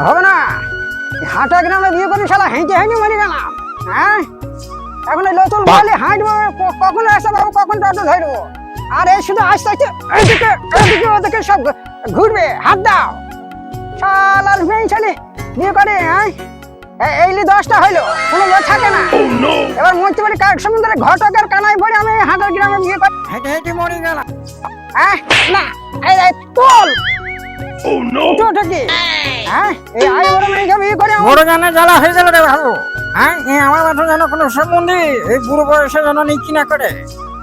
হবে না। হাঁটা গ্রামে বিয়ে করে শালা হেঁটে হেঁটে মরে গেলাম হ্যাঁ? এখন এই নতুন বলে হাঁটবো কখন আসতে পারব কখন টোটো ধরবো? আর এই শুধু আস্তে আস্তে এইদিকে এইদিকে ওদিকে সব ঘুরবে হাত দাও। শালার মেয়ে ছেলে বিয়ে করে হ্যাঁ? এইলি দশটা হইল কোনো লোক থাকে না। এবার মরতে পারি কাক সমুদ্রে ঘটকের কানাই পড়ে আমি হাঁটার গ্রামে বিয়ে করে হেঁটে হেঁটে মরে গেলাম। হ্যাঁ? না এই এই কি? হ্যাঁ এই বড় বিয়ে করে আমার- বড় জানা জ্বালা হয়ে গেল রে বাবু হ্যাঁ এ আমার মাথা যেন কোনো সম্বন্ধে এই বুড়ো বয়সে যেন নিকি না করে।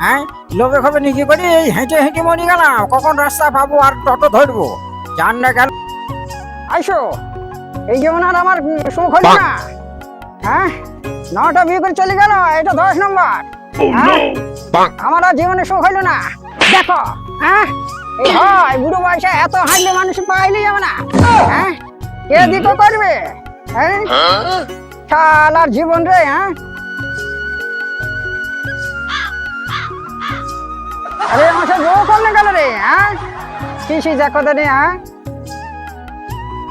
হ্যাঁ লোভে খবে নিকি করে এই হেঁটে হেঁটে মরি গেলাম কখন রাস্তা পাবো আর টোটো ধরবো। জান না গেল আইসো এই যেমন আর আমার সুখ হলো না। হ্যাঁ নটা বিয়ে করে চলে গেল এটা দশ নম্বর। হ্যাঁ? আমার আর জীবনে সুখ হইল না। দেখো হ্যাঁ এই হয় বুড়ো বয়সে এত হাঁটলে মানুষ পাইলে যাবে না। হ্যাঁ? কে করবে? হ্যাঁ? শালার জীবন রে হ্যাঁ? আরে আমার করলে গেল রে হ্যাঁ? সেই দেখো রে, হ্যাঁ?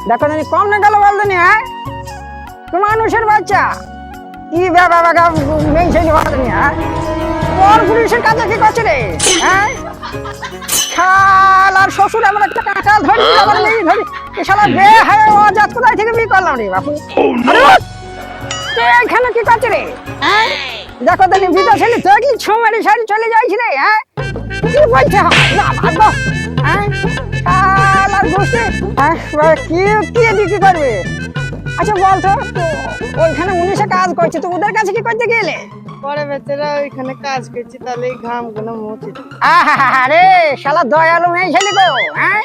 দেখো জানি কম না গেল বলতো নি হ্যাঁ? মানুষের বাচ্চা। কি বাবা বাবা মেয়ে নি হ্যাঁ? তোর পুলিশের কাছে কি করছে রে হ্যাঁ? শাল আর শ্বশুর এমন একটা কাঁকাল ধরি আবার মেয়ে ধরি। এ শালা বে হায় অজাত কোথায় থেকে বিয়ে করলাম রে বাপু? আরে এখানে কি করছে রে? হ্যাঁ। দেখো তো বিটা ছেলে তুই কি ছমারি সারি চলে যাইছি রে হ্যাঁ? কি বলছে? না ভাগ্য হ্যাঁ শাল গোষ্ঠী হ্যাঁ কি কি দিকে করবে? আচ্ছা বলতো তো ওইখানে উনিশে কাজ করছে তো ওদের কাছে কি করতে গেলে? পরে বেচারা ওইখানে কাজ করছি তাহলে এই ঘামগুলো মুছে। আরে শালা দয়ালু মেয়ে ছেলে গো হ্যাঁ?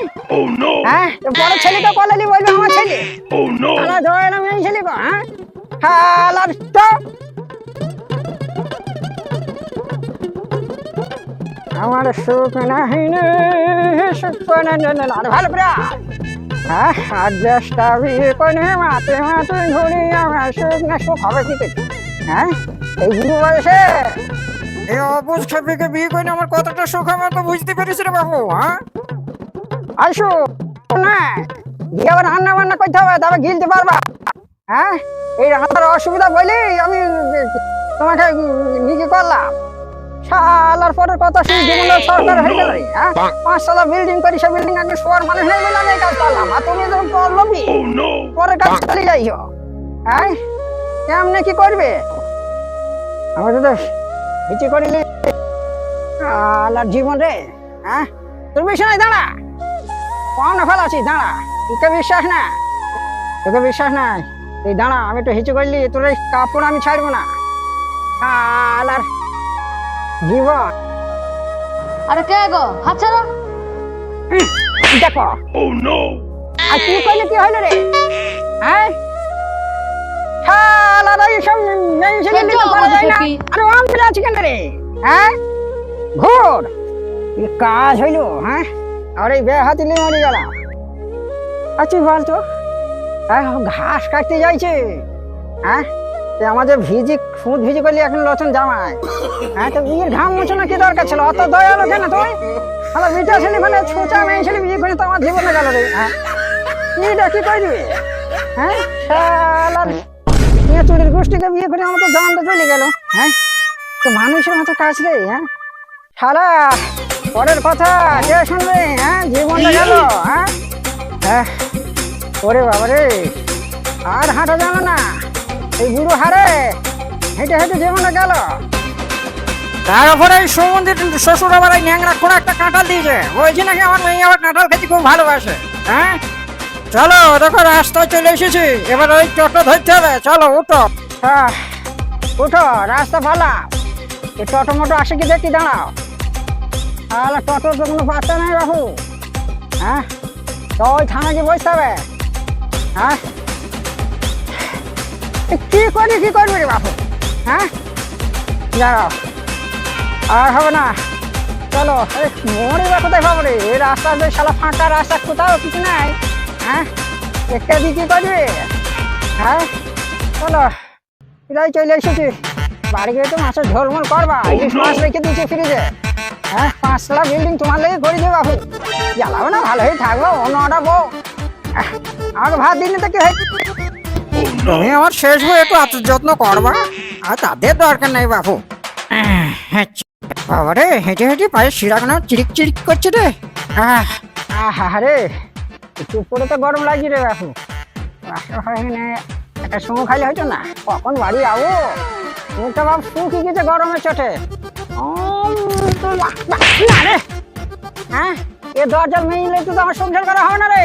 হ্যাঁ? তো বড় ছেলেকে কলেলি বলবে আমার ছেলে। শালা দয়ালু মেয়ে ছেলে গো হ্যাঁ? শালার তো। আমার সুখ নাহি সুখ না না না না ভালো করে হ্যাঁ আর চেষ্টা বিয়ে করে মাতে মাতে ঘুরি আমার সুখ না সুখ হবে কি? হ্যাঁ? এই বুড়ো বয়সে? এই অবুজ খেপিকে বিয়ে করে আমার কতটা সুখ আমি তো বুঝতে পেরেছি রে বাবু হ্যাঁ? আসো না গিয়ে আবার রান্না বান্না করতে হবে তবে গিলতে পারবা। হ্যাঁ? এই রান্নার অসুবিধা বলি আমি তোমাকে নিজে করলাম। সালার পরের কথা সেই জীবনের সরকার হয়ে গেল। হ্যাঁ? পাঁচতলা বিল্ডিং করি সে বিল্ডিং আগে শোয়ার মানুষ হয়ে গেল আমি এই কাজ করলাম। আর তুমি যখন করলবি পরের কাজ চালিয়ে যাইছো হ্যাঁ? কেমনে কি করবে? আমাদের তো হিচি করিলি আলার জীবন রে হ্যাঁ? তোর বেশি নাই দাঁড়া। কম না ফেলা আছিস দাঁড়া। তোকে বিশ্বাস না তোকে বিশ্বাস নাই। তুই দাঁড়া আমি একটু হিচু করলি তোর এই কাপড় আমি ছাড়বো না। আলার জীবন। আরে কে গো? হাত ছাড়ো। উহ, দেখো। আর তুই কইলে কি হইল রে? হ্যাঁ? শালার সব মেয়ে ছেলে পারা যায় না। আরে আম ফেলে আছে কেন রে? হ্যাঁ? ঘোর! কি কাজ হইল হ্যাঁ? আর বে হাতি নিয়ে মরে আর তুই বল তো হ্যাঁ ঘাস কাটতে যাইছে। হ্যাঁ? আমাদের ভিজি সুদ ভিজি করলি এখন লচন জামাই। হ্যাঁ তো বিয়ের ঘাম মুছো না কি দরকার ছিল? অত দয়া দয়ালো কেন তুই? আমার বিটা ছেলে মানে ছোটা মেয়ে ছেলে বিয়ে করে তো আমার জীবনে গেল রে হ্যাঁ? কি করবি? হ্যাঁ? শালার মেয়ে চুরির গোষ্ঠীকে বিয়ে করে আমার তো জানতে চলে গেল হ্যাঁ? তো মানুষের মতো কাজ রে হ্যাঁ? শালা, পরের কথা কে শুনবে হ্যাঁ? জীবনটা গেল হ্যাঁ? হ্যাঁ। ওরে বাবা রে আর হাঁটা জানো না। এই বুড়ো হারে হেঁটে হেঁটে জীবনটা গেল। তার উপরে এই সুমন্দির শ্বশুর আবার এই ন্যাংরা কোনো একটা কাঁঠাল দিয়েছে। বলছি নাকি আমার মেয়ে আবার কাঁঠাল খেতে খুব ভালোবাসে হ্যাঁ? চলো, দেখো, রাস্তায় চলে এসেছি। এবার ওই টোটো ধরতে হবে। চলো, উঠো। হ্যাঁ উঠো, রাস্তা ফালা এই টোটো মোটো আসে কি দেখি, দাঁড়াও। তাহলে টোটো তো কোনো পাত্তা নাই বাবু। হ্যাঁ তো ওই থানায় গিয়ে বসতে হবে। হ্যাঁ। কি করি কি করবি রে বাবু? হ্যাঁ? দাঁড়াও। আর হবে না। চলো মরে বা কোথায় পাবো রে? এই রাস্তা শালা ফাঁকা রাস্তা, কোথাও কিছু নাই। হ্যাঁ? একটা কি করবি হ্যাঁ? চলো এটাই চলে এসেছি। বাড়ি গিয়ে তো মাছের ঝোলমোল করবা। ইলিশ মাছ রেখে দিয়েছে ফ্রিজে। হ্যাঁ পাঁচতলা বিল্ডিং তোমার লেগে করে দেবে বাবু জ্বালাবে না ভালোই থাকব অন্য একটা বউ। আহ, আমাকে ভাত দিন তো কি হয়? তুমি আমার শেষ বই একটু আত্ম যত্ন করবা। আর তাদের দরকার নাই বাবু আচ্ছা। বাবারে হেঁটে হেঁটে পায়ে শিরাখানা চিরিক চিরিক করছে রে। আহ আহা রে চুপ করে তো গরম লাগছে রে এখানে একটা সময় খাইলে হয়তো না? কখন বাড়ি যাব? মুখটা বাপ শুকি গেছে গরমে চটে। হ্যাঁ? এ দরজা মেইলে তো আমার সংসার করা হয় না রে।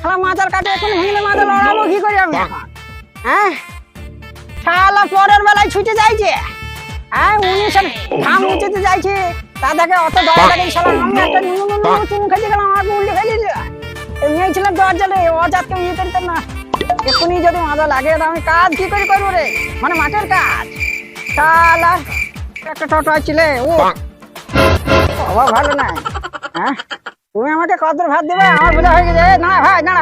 শালা মাজার কাটে এখন ভেঙে মাজার লড়াবো কি করি আমি? হ্যাঁ? শালা পরের বেলায় ছুটে যাইছে। হ্যাঁ উনি সব ঘাম মুছতে যাইছে। দেখে অত দয়া লাগে শালা আমি একটা নুনু নুনু চুমু খেতে গেলাম, আমাকে উল্টে ফেলে দিল। অজাতকে ইয়ে না। এক্ষুনি যদি মাজা লাগে আমি কাজ কি করে করব রে? মানে মাঠের কাজ। শালা একটা টোটো ও। বাবা ভালো না হ্যাঁ? তুমি আমাকে কত ভাত দেবে? আমার বোঝা হয়ে গেছে। না ভাই না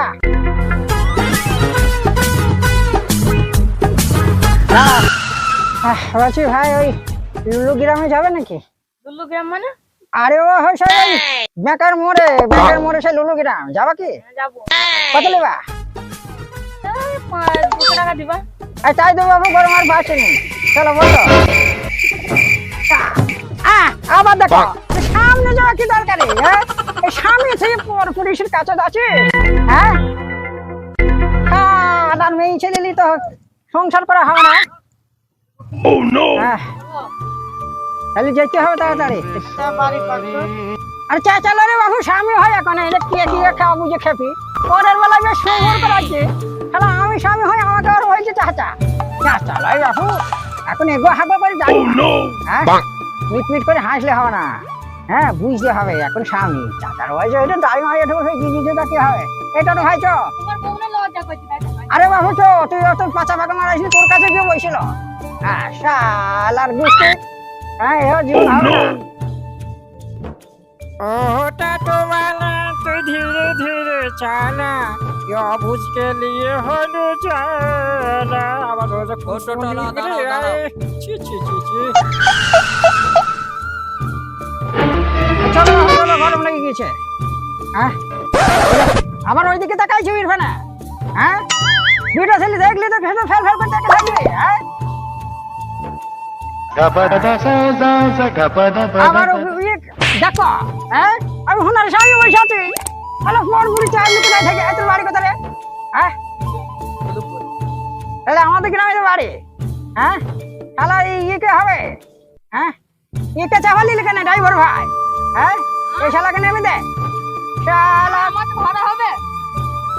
বলছি ভাই ওই লুলু গ্রামে যাবে নাকি? দুল্লু গ্রাম মানে? আরে ও বেকার মোড়ে বেকার মোড়ে সে লুলু গ্রাম যাবা কি? কত নেবা? এই পাঁচ দুশো টাকা দিবা। আর তাই তো বাবু গরম আর বাঁচে নেই চলো বলো। আহ, আবার দেখো সামনে যাওয়া কি দরকারে হ্যাঁ? সামনে থেকে পর পুলিশের কাছে আছে হ্যাঁ? হ্যাঁ আর মেয়ে ছেলে তো সংসার করা হবে না। হ্যাঁ। তাহলে যেতে হবে তাড়াতাড়ি। আর চা চালো রে বাবু স্বামী হয় এখন এটা কি কি খাওয়া বুঝে খেপি। পরের বেলায় বেশ সুন্দর করাচ্ছে। তাহলে আমি স্বামী হই আমাকে আর হয়েছে চাচা। চা চালাই বাবু এখন এগো হাগো করে যাই। হ্যাঁ? মিট মিট করে হাসলে হবে না। হ্যাঁ বুঝতে হবে এখন স্বামী চাচার হয়েছে ওইটা দাঁড়ি মারি এটা বসে গিয়ে কি হবে? এটা তো ভাই? আরে বাবু তো তুই অত পাচা পাকা মারাইছিস তোর কাছে গিয়ে বসছিল। হ্যাঁ শাল আর গুষ্টি হ্যাঁ এও জীবন oh, হবে না ওটা তো বালা তো ধীরে ধীরে চালা। অবুজ কে লিয়ে হলো চালা আবার রোজা ফটো টলা দাঁড়াও দাঁড়াও। চি চি চি চি গরম লেগে গেছে হ্যাঁ? ওইদিকে তাকাইছি ইরফানা? হ্যাঁ? দুইটা ছেলে দেখলি তো ফেল ফেল ফেল করতে থাকবে হ্যাঁ? আবার ও- ইয়ে দেখো হ্যাঁ? আমি হুনার স্বামী বসে আছি তাহলে ফোন বুড়ি চাই লোকে নাই থাকে এত বাড়ি কথা রে? হ্যাঁ? তাহলে আমাদের গ্রামে তো বাড়ি হ্যাঁ? তাহলে এই ইয়েকে হবে? হ্যাঁ? ইয়েকে চাপালি কেন ড্রাইভার ভাই? হ্যাঁ? এই শালাকে নেমে দে। শালা আমার তো ভাড়া হবে।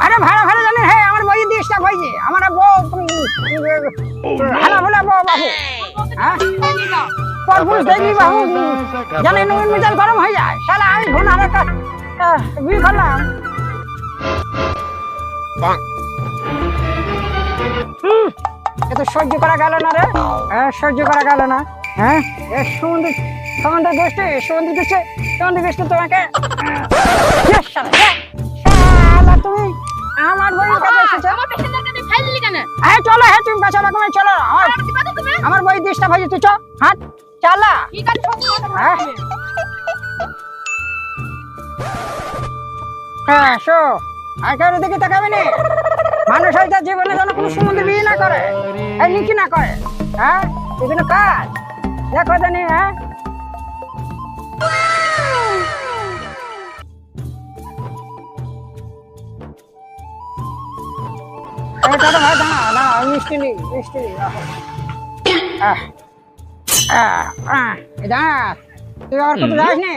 আরে ভাড়া ভাড়া জানেন হ্যাঁ আমার বই ডিস্টার্ব হয়েছে। আমার বউ হালা ভোলা বউ বাবু। হ্যাঁ? পরপুরুষ দেখলি বাবু জানেন নুন মিজাল গরম হয়ে যায়। শালা আমি ঘুম আর একটা বিয়ে করলাম। হুম, এ তো সহ্য করা গেল না রে। হ্যাঁ সহ্য করা গেল না। হ্যাঁ এ সুমন্দি সুমন্দি গোষ্ঠী সুমন্দি গোষ্ঠী সুমন্দি গোষ্ঠী তোমাকে শালা তুমি। আমার কেন? হ্যাঁ চলো হ্যাঁ তুমি বাঁচা রকমে চলো আমার বই ডিস্টার্ব হয়েছে তুই চ হাট চালা। হ্যাঁ। হ্যাঁ শো। আর কারও দিকে তাকাবে না? মানুষ হয়তো জীবনে যেন কোনো সম্বন্ধে বিয়ে না করে এই লিখি না করে হ্যাঁ? বিভিন্ন কাজ। দেখো জানি হ্যাঁ? দাদা ভাই দাঁড়া মিষ্টি নি মিষ্টি নি রাখো। আহ, আহ, আহ, এই দাঁড়া তুই কোথাও যাস নি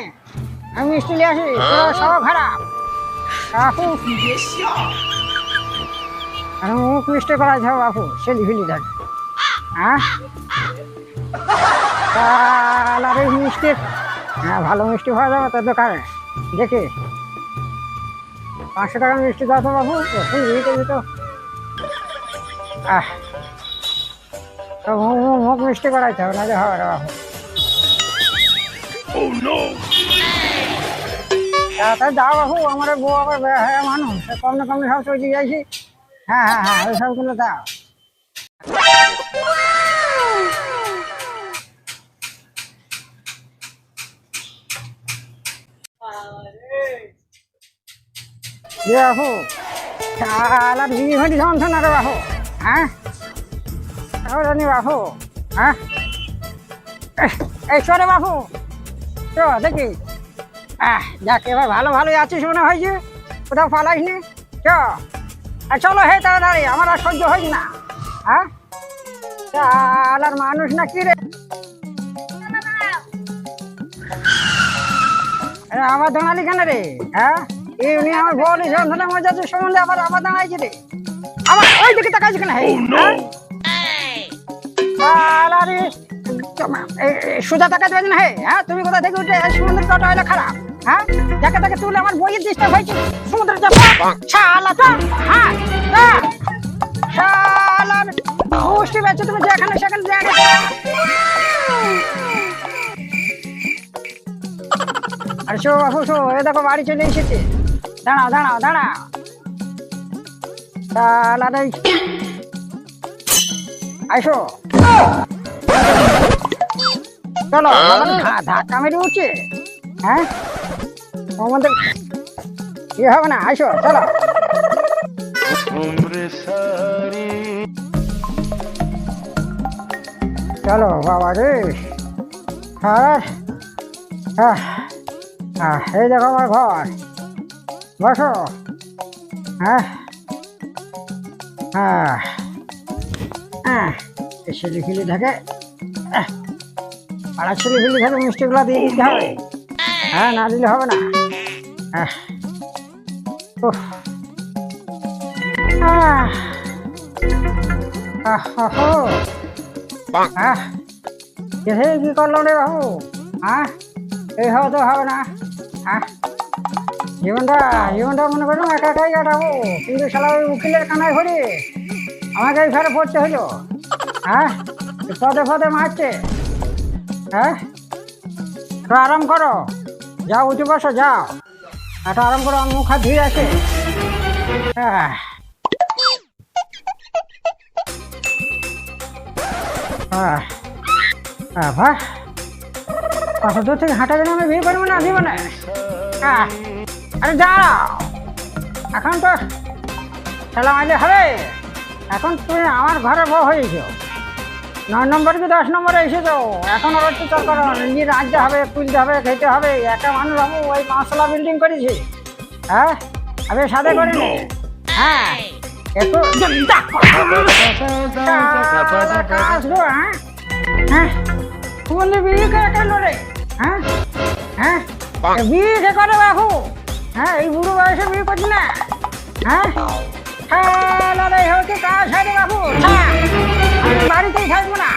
আমি মিষ্টি নিয়ে আসি তোর সব খারাপ। আর মুখ মিষ্টি করা যাও বাপু সেলি ফিলি ধর হ্যাঁ আর মিষ্টি হ্যাঁ ভালো মিষ্টি পাওয়া যাবে তোর দোকানে। দেখি। পাঁচশো টাকা মিষ্টি দাও তো বাবু এখন তো আহ। মুখ মিষ্টি করাইতে হবে হবে না বাবু তাড়াতাড়ি দাও বাবু আমার বউ আবার হ্যাঁ মানুষ। কম না কম সব চলে যাইছি হ্যাঁ হ্যাঁ হ্যাঁ ওই সবগুলো দাও। রে বাহু হ্যাঁ? জানি বাহু হ্যাঁ? এই চলে বাপু। চ দেখি। যাক, এবার ভালো ভালোই আছিস মনে হয়েছে কোথাও পালাইস নি চ চলো হে তাড়াতাড়ি আমার আর সহ্য হইস না। হ্যাঁ? শালার মানুষ না কি রে? আমার দাঁড়ালি কেন রে? হ্যাঁ? এই উনি আমার বলি যন্ত্রণা মজা আছে সম্বন্ধে আবার আমার দাঁড়াইছে রে? আমার ওই দিকে শালারে এই- এই সুজা টাকা দেবেন হে। হ্যাঁ তুমি কোথা থেকে উঠে সমুদ্রের কাটা হলে খারাপ? হ্যাঁ? যাকে তাকে তুলে আমার বইয়ের ডিস্টার্ব হয়েছে সমুদ্রে যাব শালা তো হ্যাঁ। শালার গোষ্ঠী বেঁচে তুমি যেখানে সেখানে জায়গা আর শো শো এ দেখো বাড়ি চলে এসেছে। দাঁড়াও দাঁড়াও দাঁড়াও। শালার এই আইসো। চলো বাবা ধা- ধাক্কা মেরে উঠছে। হ্যাঁ? আমাদের ইয়ে হবে না আইসো চলো। চলো বাবা রে। হ্যাঁ? হ্যাঁ। হ্যাঁ, এই দেখো আমার ঘর। বসো। হ্যাঁ হ্যাঁ হ্যাঁ? ছেলে খেলে থাকে আহ, পাড়া ছেলে খেলে থাকে মিষ্টিগুলো দিয়ে দিতে হবে। হ্যাঁ না দিলে হবে না। কি করল রে বাবু? হ্যাঁ এই হবে তো হবে না। হ্যাঁ জীবনটা জীবনটা মনে করুন একা একাই কাটাবো। কিন্তু শালা ওই উকিলের কানায় ঘুরে আমাকে এই ঘরে পড়তে হলো হ্যাঁ? পদে পদে মারছে। হ্যাঁ? একটু আরাম করো। যাও উঠে বসো, যাও। একটু আরাম করো, আমার মুখ হাত ধুয়ে আছে। হ্যাঁ। হ্যাঁ। হ্যাঁ বাহ। কত দূর থেকে হাঁটা গেলে আমি? বিয়ে করব না দিব না। হ্যাঁ। আরে দাঁড়াও। এখন তো খেলা মাইলে হবে। এখন তুমি আমার ঘরে বউ হয়েছ। নয় নম্বর কি দশ নম্বরে এসেছ? এখন আবার তো করো নিজে রাঁধতে হবে তুলতে হবে খেতে হবে। একটা মানুষ বাবু ওই পাঁচতলা বিল্ডিং করেছি। হ্যাঁ? আমি সাথে করিনি। হ্যাঁ? একটু আসব হ্যাঁ? হ্যাঁ? বললি বিয়ে করে কেন রে? হ্যাঁ? হ্যাঁ? বিয়ে করে বাবু? হ্যাঁ এই বুড়ো বয়সে বিয়ে করছি হ্যাঁ? হ্যাঁ, হ্যাঁ, না? হ্যাঁ? লড়াই হচ্ছে কার সাথে বাবু? বাড়িতেই থাকব না।